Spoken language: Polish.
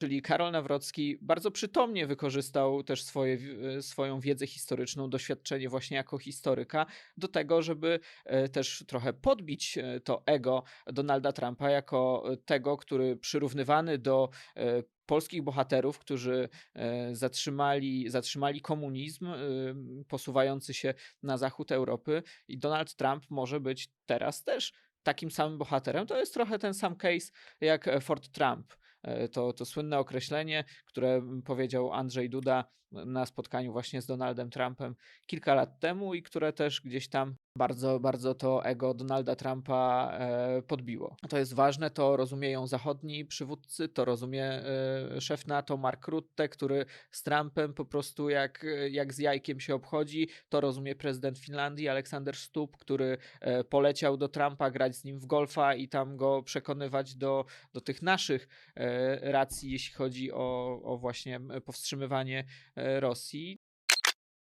Czyli Karol Nawrocki bardzo przytomnie wykorzystał też swoje, e, swoją wiedzę historyczną, doświadczenie właśnie jako historyka do tego, żeby e, też trochę podbić e, to ego Donalda Trumpa jako tego, który przyrównywany do polskich bohaterów, którzy zatrzymali, zatrzymali komunizm, posuwający się na zachód Europy i Donald Trump może być teraz też takim samym bohaterem. To jest trochę ten sam case jak Fort Trump. E, To, to słynne określenie, które m, powiedział Andrzej Duda na spotkaniu właśnie z Donaldem Trumpem kilka lat temu i które też gdzieś tam bardzo, bardzo to ego Donalda Trumpa e, podbiło. To jest ważne, to rozumieją zachodni przywódcy, to rozumie e, szef NATO Mark Rutte, który z Trumpem po prostu jak, jak z jajkiem się obchodzi, to rozumie prezydent Finlandii Aleksander Stubb, który e, poleciał do Trumpa grać z nim w golfa i tam go przekonywać do, do tych naszych e, racji, jeśli chodzi o, o właśnie powstrzymywanie e, Rosji.